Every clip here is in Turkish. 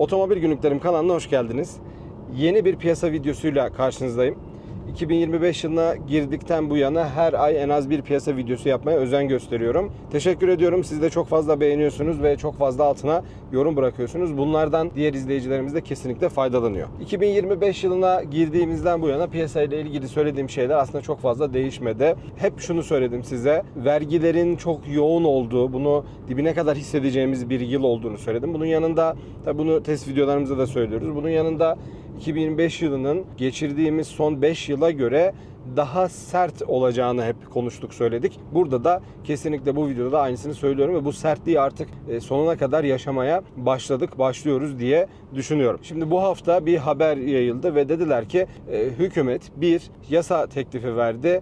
Otomobil Günlüklerim kanalına hoş geldiniz. Yeni bir piyasa videosuyla karşınızdayım. 2025 yılına girdikten bu yana her ay en az bir piyasa videosu yapmaya özen gösteriyorum. Teşekkür ediyorum. Siz de çok fazla beğeniyorsunuz ve çok fazla altına yorum bırakıyorsunuz. Bunlardan diğer izleyicilerimiz de kesinlikle faydalanıyor. 2025 yılına girdiğimizden bu yana piyasayla ilgili söylediğim şeyler aslında çok fazla değişmedi. Hep şunu söyledim size. Vergilerin çok yoğun olduğu, bunu dibine kadar hissedeceğimiz bir yıl olduğunu söyledim. Bunun yanında, tabi bunu test videolarımızda da söylüyoruz. Bunun yanında 2025 yılının geçirdiğimiz son 5 yıla göre daha sert olacağını hep konuştuk söyledik. Burada da kesinlikle bu videoda da aynısını söylüyorum ve bu sertliği artık e, sonuna kadar yaşamaya başladık, başlıyoruz diye düşünüyorum. Şimdi bu hafta bir haber yayıldı ve dediler ki e, hükümet bir yasa teklifi verdi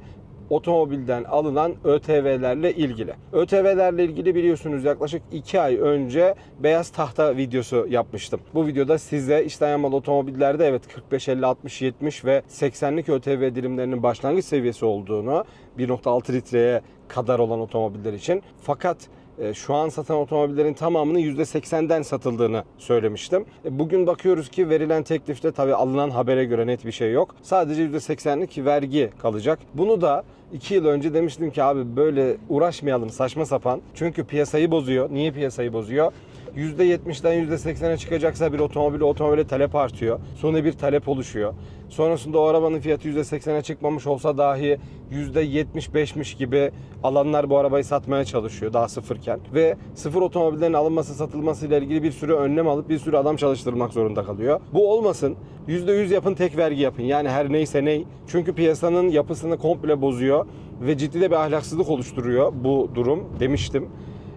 otomobilden alınan ÖTV'lerle ilgili. ÖTV'lerle ilgili biliyorsunuz yaklaşık 2 ay önce beyaz tahta videosu yapmıştım. Bu videoda size içten yanmalı otomobillerde evet 45, 50, 60, 70 ve 80'lik ÖTV dilimlerinin başlangıç seviyesi olduğunu 1.6 litreye kadar olan otomobiller için fakat e, şu an satan otomobillerin tamamının %80'den satıldığını söylemiştim. E, Bugün bakıyoruz ki verilen teklifte tabi alınan habere göre net bir şey yok. Sadece %80'lik vergi kalacak. Bunu da 2 yıl önce demiştim ki abi böyle uğraşmayalım saçma sapan. Çünkü piyasayı bozuyor. Niye piyasayı bozuyor? %70'den %80'e çıkacaksa bir otomobil otomobile talep artıyor. Sonra bir talep oluşuyor. Sonrasında o arabanın fiyatı %80'e çıkmamış olsa dahi %75'miş gibi alanlar bu arabayı satmaya çalışıyor daha sıfırken. Ve sıfır otomobillerin alınması satılması ile ilgili bir sürü önlem alıp bir sürü adam çalıştırmak zorunda kalıyor. Bu olmasın. %100 yapın tek vergi yapın. Yani her neyse ney. Çünkü piyasanın yapısını komple bozuyor ve ciddi de bir ahlaksızlık oluşturuyor bu durum demiştim.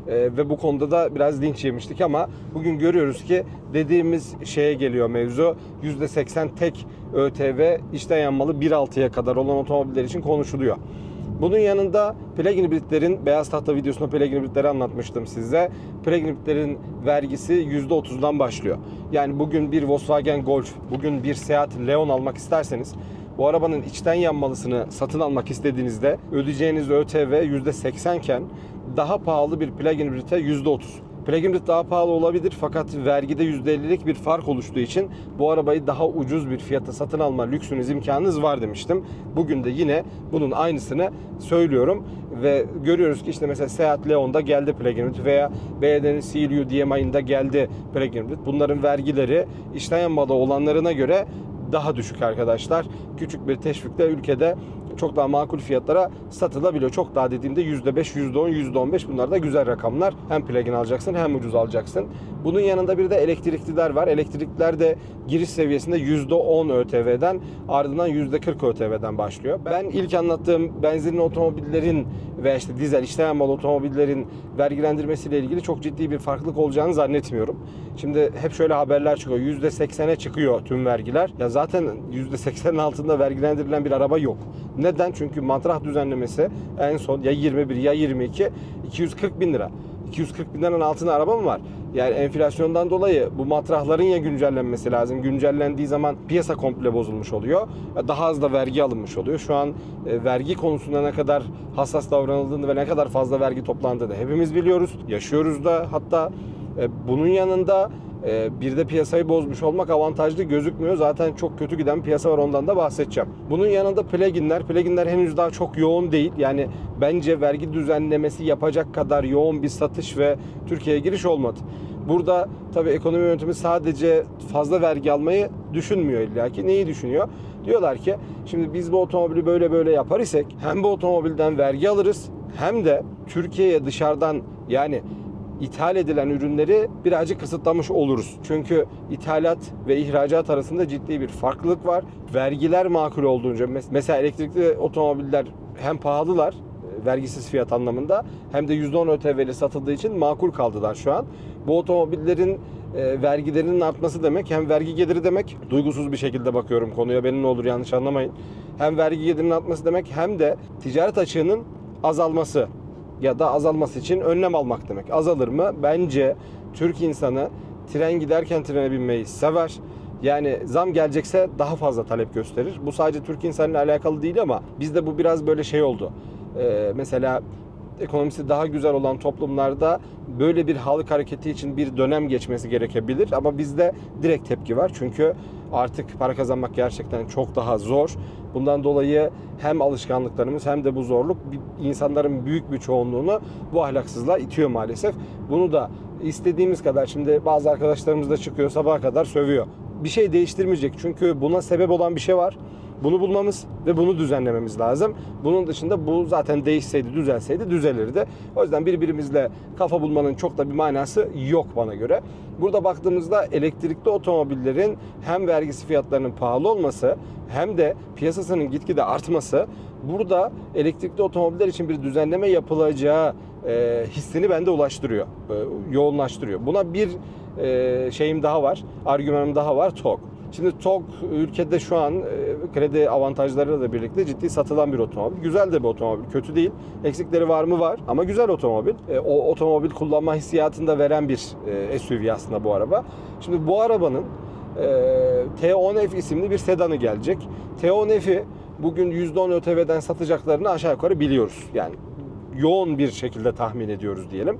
Ee, ve bu konuda da biraz linç yemiştik ama bugün görüyoruz ki dediğimiz şeye geliyor mevzu. %80 tek ÖTV içten yanmalı 1.6'ya kadar olan otomobiller için konuşuluyor. Bunun yanında plug-in hibritlerin beyaz tahta videosunda plug-in hibritleri anlatmıştım size. Plug-in hibritlerin vergisi %30'dan başlıyor. Yani bugün bir Volkswagen Golf, bugün bir Seat Leon almak isterseniz bu arabanın içten yanmalısını satın almak istediğinizde ödeyeceğiniz ÖTV %80 iken daha pahalı bir plug-in hibrite %30. Plug-in hibrit daha pahalı olabilir fakat vergide %50'lik bir fark oluştuğu için bu arabayı daha ucuz bir fiyata satın alma lüksünüz imkanınız var demiştim. Bugün de yine bunun aynısını söylüyorum ve görüyoruz ki işte mesela Seat Leon'da geldi plug-in hibrit veya BYD'nin CLU DMI'ında geldi plug-in hibrit. Bunların vergileri içten yanmalı olanlarına göre daha düşük arkadaşlar. Küçük bir teşvikle ülkede çok daha makul fiyatlara satılabiliyor. Çok daha dediğimde %5, %10, %15 bunlar da güzel rakamlar. Hem plug-in alacaksın hem ucuz alacaksın. Bunun yanında bir de elektrikliler var. Elektrikliler de giriş seviyesinde %10 ÖTV'den ardından %40 ÖTV'den başlıyor. Ben ilk anlattığım benzinli otomobillerin veya işte dizel içten yanmalı otomobillerin vergilendirmesiyle ilgili çok ciddi bir farklılık olacağını zannetmiyorum. Şimdi hep şöyle haberler çıkıyor. %80'e çıkıyor tüm vergiler. Ya zaten %80'in altında vergilendirilen bir araba yok. Neden? Çünkü matrah düzenlemesi en son ya 21 ya 22 240 bin lira. 240 bin liranın altında araba mı var? Yani enflasyondan dolayı bu matrahların ya güncellenmesi lazım. Güncellendiği zaman piyasa komple bozulmuş oluyor. Daha az da vergi alınmış oluyor. Şu an e, vergi konusunda ne kadar hassas davranıldığını ve ne kadar fazla vergi toplandığını hepimiz biliyoruz. Yaşıyoruz da hatta e, bunun yanında bir de piyasayı bozmuş olmak avantajlı gözükmüyor. Zaten çok kötü giden piyasa var ondan da bahsedeceğim. Bunun yanında pluginler. Pluginler henüz daha çok yoğun değil. Yani bence vergi düzenlemesi yapacak kadar yoğun bir satış ve Türkiye'ye giriş olmadı. Burada tabii ekonomi yönetimi sadece fazla vergi almayı düşünmüyor illa ki. Neyi düşünüyor? Diyorlar ki şimdi biz bu otomobili böyle böyle yapar isek hem bu otomobilden vergi alırız hem de Türkiye'ye dışarıdan yani ithal edilen ürünleri birazcık kısıtlamış oluruz. Çünkü ithalat ve ihracat arasında ciddi bir farklılık var. Vergiler makul olduğunca mesela elektrikli otomobiller hem pahalılar e, vergisiz fiyat anlamında hem de %10 ÖTV'li satıldığı için makul kaldılar şu an. Bu otomobillerin e, vergilerinin artması demek hem vergi geliri demek duygusuz bir şekilde bakıyorum konuya benim ne olur yanlış anlamayın. Hem vergi gelirinin artması demek hem de ticaret açığının azalması ya da azalması için önlem almak demek. Azalır mı? Bence Türk insanı tren giderken trene binmeyi sever. Yani zam gelecekse daha fazla talep gösterir. Bu sadece Türk insanıyla alakalı değil ama bizde bu biraz böyle şey oldu. Ee, mesela ekonomisi daha güzel olan toplumlarda böyle bir halk hareketi için bir dönem geçmesi gerekebilir. Ama bizde direkt tepki var. Çünkü artık para kazanmak gerçekten çok daha zor. Bundan dolayı hem alışkanlıklarımız hem de bu zorluk insanların büyük bir çoğunluğunu bu ahlaksızlığa itiyor maalesef. Bunu da istediğimiz kadar şimdi bazı arkadaşlarımız da çıkıyor sabaha kadar sövüyor. Bir şey değiştirmeyecek çünkü buna sebep olan bir şey var. Bunu bulmamız ve bunu düzenlememiz lazım. Bunun dışında bu zaten değişseydi, düzelseydi düzelirdi. O yüzden birbirimizle kafa bulmanın çok da bir manası yok bana göre. Burada baktığımızda elektrikli otomobillerin hem vergisi fiyatlarının pahalı olması hem de piyasasının gitgide artması burada elektrikli otomobiller için bir düzenleme yapılacağı e, hissini bende ulaştırıyor, e, yoğunlaştırıyor. Buna bir e, şeyim daha var, argümanım daha var, TOG. Şimdi TOG ülkede şu an e, kredi avantajlarıyla da birlikte ciddi satılan bir otomobil. Güzel de bir otomobil, kötü değil. Eksikleri var mı? Var ama güzel otomobil. E, o otomobil kullanma hissiyatını da veren bir e, SUV aslında bu araba. Şimdi bu arabanın e, T10F isimli bir sedanı gelecek. T10F'i bugün %10 ÖTV'den satacaklarını aşağı yukarı biliyoruz. Yani yoğun bir şekilde tahmin ediyoruz diyelim.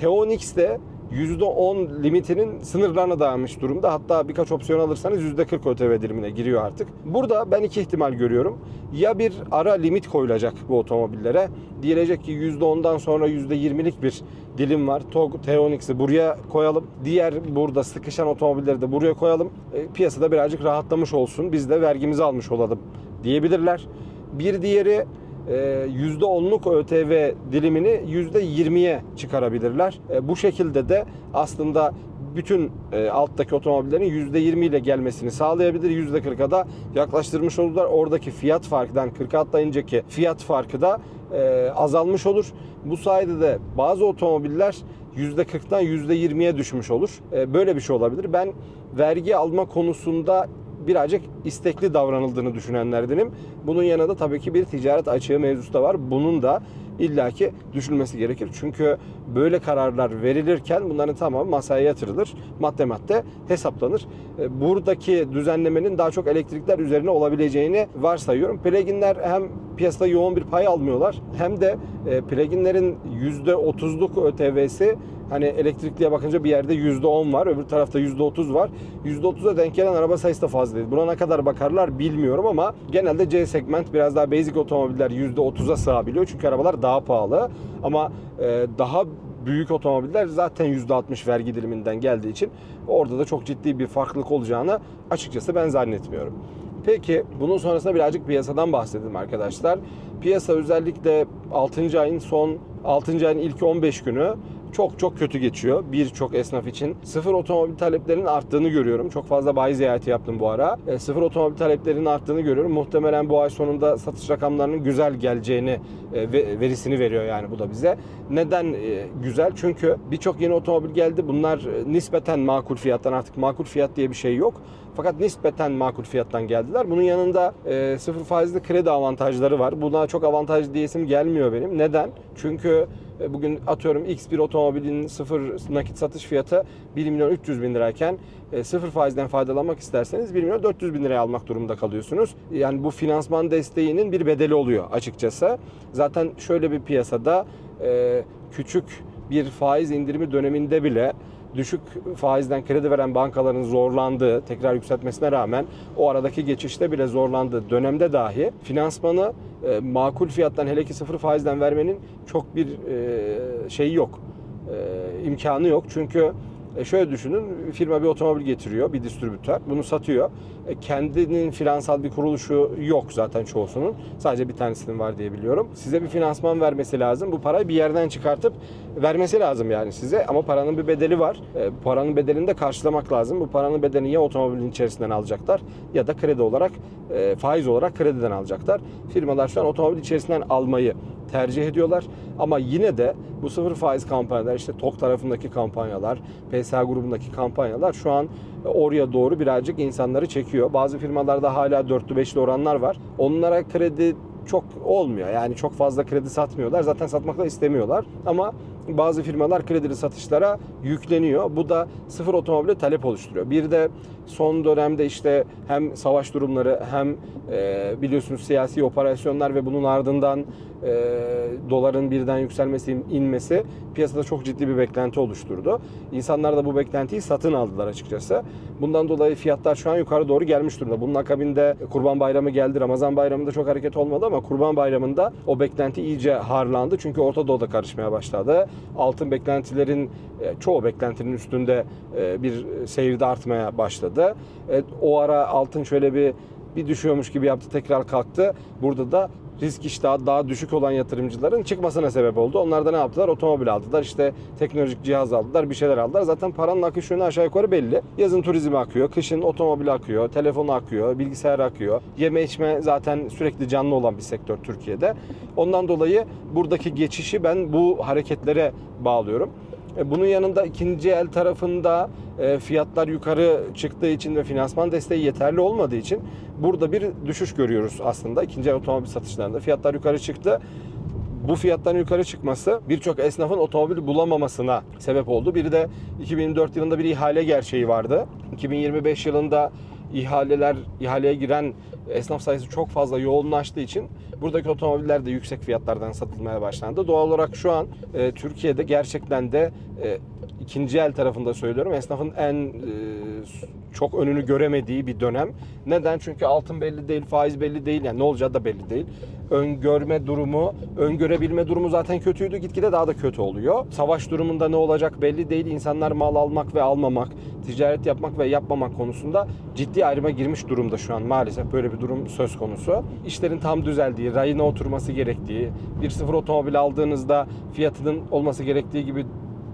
T10X de %10 limitinin sınırlarına dayanmış durumda. Hatta birkaç opsiyon alırsanız %40 ÖTV dilimine giriyor artık. Burada ben iki ihtimal görüyorum. Ya bir ara limit koyulacak bu otomobillere. Diyecek ki %10'dan sonra %20'lik bir dilim var. TOG T10X'i buraya koyalım. Diğer burada sıkışan otomobilleri de buraya koyalım. E, piyasada birazcık rahatlamış olsun. Biz de vergimizi almış olalım diyebilirler. Bir diğeri %10'luk ÖTV dilimini %20'ye çıkarabilirler. E, Bu şekilde de aslında bütün e, alttaki otomobillerin %20 ile gelmesini sağlayabilir. %40'a da yaklaştırmış olurlar. Oradaki fiyat farkından 40'a atlayıncaki fiyat farkı da e, azalmış olur. Bu sayede de bazı otomobiller %40'dan %20'ye düşmüş olur. E, Böyle bir şey olabilir. Ben vergi alma konusunda birazcık istekli davranıldığını düşünenlerdenim. Bunun yanında tabii ki bir ticaret açığı mevzusu da var. Bunun da illaki düşünülmesi gerekir. Çünkü böyle kararlar verilirken bunların tamamı masaya yatırılır. Madde madde hesaplanır. E, Buradaki düzenlemenin daha çok elektrikler üzerine olabileceğini varsayıyorum. Pluginler hem piyasada yoğun bir pay almıyorlar hem de e, pluginlerin %30'luk ÖTV'si hani elektrikliye bakınca bir yerde %10 var, öbür tarafta %30 var. %30'a denk gelen araba sayısı da fazla değil. Buna ne kadar bakarlar bilmiyorum ama genelde C segment biraz daha basic otomobiller %30'a sığabiliyor. Çünkü arabalar daha pahalı. Ama e, daha büyük otomobiller zaten %60 vergi diliminden geldiği için orada da çok ciddi bir farklılık olacağını açıkçası ben zannetmiyorum. Peki bunun sonrasında birazcık piyasadan bahsedelim arkadaşlar. Piyasa özellikle 6. ayın son 6. ayın ilk 15 günü çok çok kötü geçiyor birçok esnaf için. Sıfır otomobil taleplerinin arttığını görüyorum. Çok fazla bayi ziyareti yaptım bu ara. E, sıfır otomobil taleplerinin arttığını görüyorum. Muhtemelen bu ay sonunda satış rakamlarının güzel geleceğini e, ve- verisini veriyor yani bu da bize. Neden e, güzel? Çünkü birçok yeni otomobil geldi. Bunlar e, nispeten makul fiyattan artık makul fiyat diye bir şey yok. Fakat nispeten makul fiyattan geldiler. Bunun yanında e, sıfır faizli kredi avantajları var. Buna çok avantaj diyesim gelmiyor benim. Neden? Çünkü bugün atıyorum X bir otomobilin sıfır nakit satış fiyatı 1 milyon 300 bin lirayken e, sıfır faizden faydalanmak isterseniz 1 milyon 400 bin liraya almak durumunda kalıyorsunuz. Yani bu finansman desteğinin bir bedeli oluyor açıkçası. Zaten şöyle bir piyasada e, küçük bir faiz indirimi döneminde bile düşük faizden kredi veren bankaların zorlandığı, tekrar yükseltmesine rağmen o aradaki geçişte bile zorlandığı dönemde dahi finansmanı e, makul fiyattan hele ki sıfır faizden vermenin çok bir e, şeyi yok. E, imkanı yok. Çünkü e, şöyle düşünün, firma bir otomobil getiriyor, bir distribütör, bunu satıyor. E, kendinin finansal bir kuruluşu yok zaten çoğusunun. Sadece bir tanesinin var diye biliyorum. Size bir finansman vermesi lazım. Bu parayı bir yerden çıkartıp vermesi lazım yani size. Ama paranın bir bedeli var. E, paranın bedelini de karşılamak lazım. Bu paranın bedelini ya otomobilin içerisinden alacaklar ya da kredi olarak, e, faiz olarak krediden alacaklar. Firmalar şu an otomobil içerisinden almayı tercih ediyorlar. Ama yine de bu sıfır faiz kampanyalar işte TOK tarafındaki kampanyalar, PSA grubundaki kampanyalar şu an oraya doğru birazcık insanları çekiyor. Bazı firmalarda hala dörtlü beşli oranlar var. Onlara kredi çok olmuyor. Yani çok fazla kredi satmıyorlar. Zaten satmak da istemiyorlar. Ama bazı firmalar kredili satışlara yükleniyor. Bu da sıfır otomobile talep oluşturuyor. Bir de son dönemde işte hem savaş durumları hem e, biliyorsunuz siyasi operasyonlar ve bunun ardından e, doların birden yükselmesi, inmesi piyasada çok ciddi bir beklenti oluşturdu. İnsanlar da bu beklentiyi satın aldılar açıkçası. Bundan dolayı fiyatlar şu an yukarı doğru gelmiş durumda. Bunun akabinde Kurban Bayramı geldi. Ramazan Bayramı'nda çok hareket olmadı ama Kurban Bayramı'nda o beklenti iyice harlandı. Çünkü Orta Doğu'da karışmaya başladı. Altın beklentilerin e, çoğu beklentinin üstünde e, bir seyirde artmaya başladı. E, O ara altın şöyle bir bir düşüyormuş gibi yaptı tekrar kalktı. Burada da risk iştahı daha düşük olan yatırımcıların çıkmasına sebep oldu. Onlar da ne yaptılar? Otomobil aldılar, işte teknolojik cihaz aldılar, bir şeyler aldılar. Zaten paranın akış yönü aşağı yukarı belli. Yazın turizm akıyor, kışın otomobil akıyor, telefon akıyor, bilgisayar akıyor. Yeme içme zaten sürekli canlı olan bir sektör Türkiye'de. Ondan dolayı buradaki geçişi ben bu hareketlere bağlıyorum. E, Bunun yanında ikinci el tarafında e, fiyatlar yukarı çıktığı için ve finansman desteği yeterli olmadığı için burada bir düşüş görüyoruz aslında. İkinci el otomobil satışlarında fiyatlar yukarı çıktı. Bu fiyatların yukarı çıkması birçok esnafın otomobil bulamamasına sebep oldu. Biri de 2004 yılında bir ihale gerçeği vardı. 2025 yılında ihaleler ihaleye giren esnaf sayısı çok fazla yoğunlaştığı için buradaki otomobiller de yüksek fiyatlardan satılmaya başlandı. Doğal olarak şu an e, Türkiye'de gerçekten de e, ikinci el tarafında söylüyorum esnafın en e, çok önünü göremediği bir dönem. Neden? Çünkü altın belli değil, faiz belli değil. Yani ne olacağı da belli değil. Öngörme durumu, öngörebilme durumu zaten kötüydü. Gitgide daha da kötü oluyor. Savaş durumunda ne olacak belli değil. İnsanlar mal almak ve almamak, ticaret yapmak ve yapmamak konusunda ciddi ayrıma girmiş durumda şu an. Maalesef böyle bir durum söz konusu. İşlerin tam düzeldiği, rayına oturması gerektiği, bir sıfır otomobil aldığınızda fiyatının olması gerektiği gibi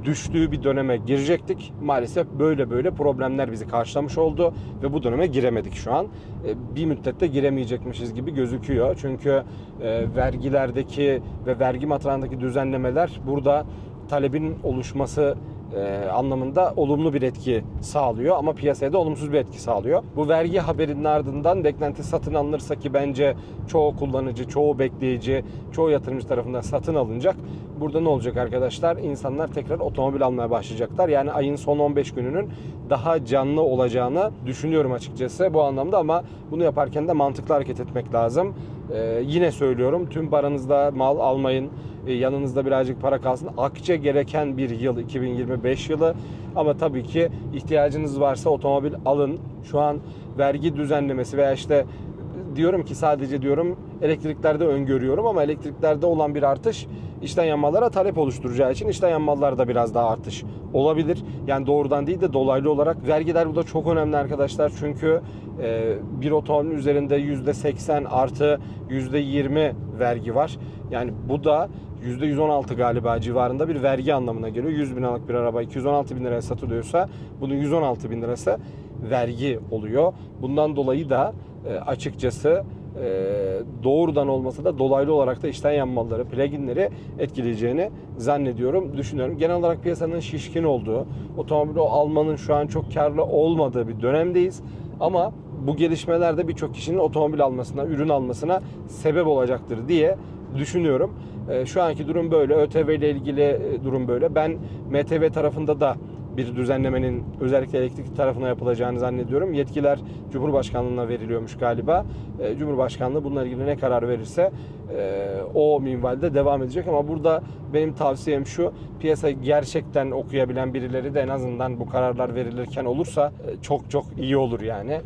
düştüğü bir döneme girecektik. Maalesef böyle böyle problemler bizi karşılamış oldu ve bu döneme giremedik şu an. E, Bir müddette giremeyecekmişiz gibi gözüküyor. Çünkü e, vergilerdeki ve vergi matrağındaki düzenlemeler burada talebin oluşması e, anlamında olumlu bir etki sağlıyor ama piyasaya da olumsuz bir etki sağlıyor. Bu vergi haberinin ardından beklenti satın alınırsa ki bence çoğu kullanıcı, çoğu bekleyici, çoğu yatırımcı tarafından satın alınacak. Burada ne olacak arkadaşlar? İnsanlar tekrar otomobil almaya başlayacaklar. Yani ayın son 15 gününün daha canlı olacağını düşünüyorum açıkçası bu anlamda ama bunu yaparken de mantıklı hareket etmek lazım. Ee, yine söylüyorum tüm paranızda mal almayın. Ee, yanınızda birazcık para kalsın. Akçe gereken bir yıl 2025 yılı. Ama tabii ki ihtiyacınız varsa otomobil alın. Şu an vergi düzenlemesi veya işte diyorum ki sadece diyorum elektriklerde öngörüyorum ama elektriklerde olan bir artış içten yanmalara talep oluşturacağı için içten yanmalarda biraz daha artış olabilir. Yani doğrudan değil de dolaylı olarak vergiler burada çok önemli arkadaşlar. Çünkü e, bir otomobilin üzerinde %80 artı %20 vergi var. Yani bu da %116 galiba civarında bir vergi anlamına geliyor. 100 bin liralık bir araba 216 bin liraya satılıyorsa bunun 116 bin lirası vergi oluyor. Bundan dolayı da e, açıkçası doğrudan olmasa da dolaylı olarak da içten yanmaları, pluginleri etkileyeceğini zannediyorum, düşünüyorum. Genel olarak piyasanın şişkin olduğu, otomobil almanın şu an çok karlı olmadığı bir dönemdeyiz. Ama bu gelişmeler de birçok kişinin otomobil almasına, ürün almasına sebep olacaktır diye düşünüyorum. E, Şu anki durum böyle. ÖTV ile ilgili e, durum böyle. Ben MTV tarafında da bir düzenlemenin özellikle elektrik tarafına yapılacağını zannediyorum. Yetkiler Cumhurbaşkanlığına veriliyormuş galiba. E, Cumhurbaşkanlığı bununla ilgili ne karar verirse e, o minvalde devam edecek ama burada benim tavsiyem şu piyasa gerçekten okuyabilen birileri de en azından bu kararlar verilirken olursa e, çok çok iyi olur yani.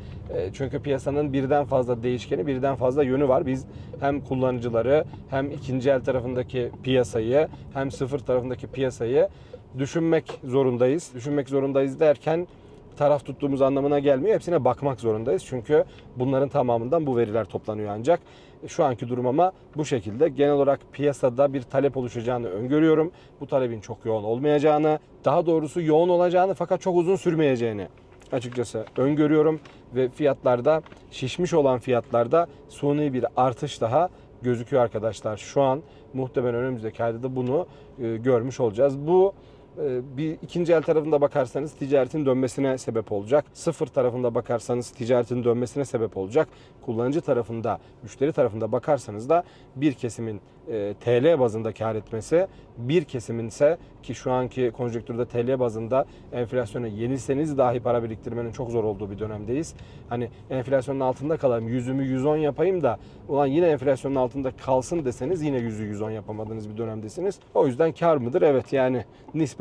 Çünkü piyasanın birden fazla değişkeni, birden fazla yönü var. Biz hem kullanıcıları hem ikinci el tarafındaki piyasayı hem sıfır tarafındaki piyasayı düşünmek zorundayız. Düşünmek zorundayız derken taraf tuttuğumuz anlamına gelmiyor. Hepsine bakmak zorundayız. Çünkü bunların tamamından bu veriler toplanıyor ancak. Şu anki durum ama bu şekilde. Genel olarak piyasada bir talep oluşacağını öngörüyorum. Bu talebin çok yoğun olmayacağını, daha doğrusu yoğun olacağını fakat çok uzun sürmeyeceğini açıkçası öngörüyorum ve fiyatlarda şişmiş olan fiyatlarda suni bir artış daha gözüküyor arkadaşlar. Şu an muhtemelen önümüzdeki ayda da bunu e, görmüş olacağız. Bu bir ikinci el tarafında bakarsanız ticaretin dönmesine sebep olacak. Sıfır tarafında bakarsanız ticaretin dönmesine sebep olacak. Kullanıcı tarafında, müşteri tarafında bakarsanız da bir kesimin e, TL bazında kar etmesi, bir kesimin ise ki şu anki konjonktürde TL bazında enflasyona yenilseniz dahi para biriktirmenin çok zor olduğu bir dönemdeyiz. Hani enflasyonun altında kalayım, yüzümü 110 yapayım da ulan yine enflasyonun altında kalsın deseniz yine yüzü 110 yapamadığınız bir dönemdesiniz. O yüzden kar mıdır? Evet yani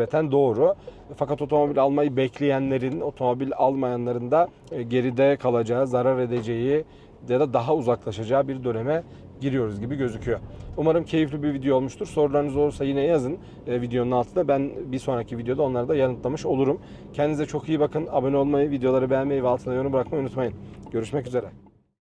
nispeten doğru. Fakat otomobil almayı bekleyenlerin, otomobil almayanların da e, geride kalacağı, zarar edeceği ya da daha uzaklaşacağı bir döneme giriyoruz gibi gözüküyor. Umarım keyifli bir video olmuştur. Sorularınız olursa yine yazın e, videonun altında. Ben bir sonraki videoda onları da yanıtlamış olurum. Kendinize çok iyi bakın. Abone olmayı, videoları beğenmeyi ve altına yorum bırakmayı unutmayın. Görüşmek üzere.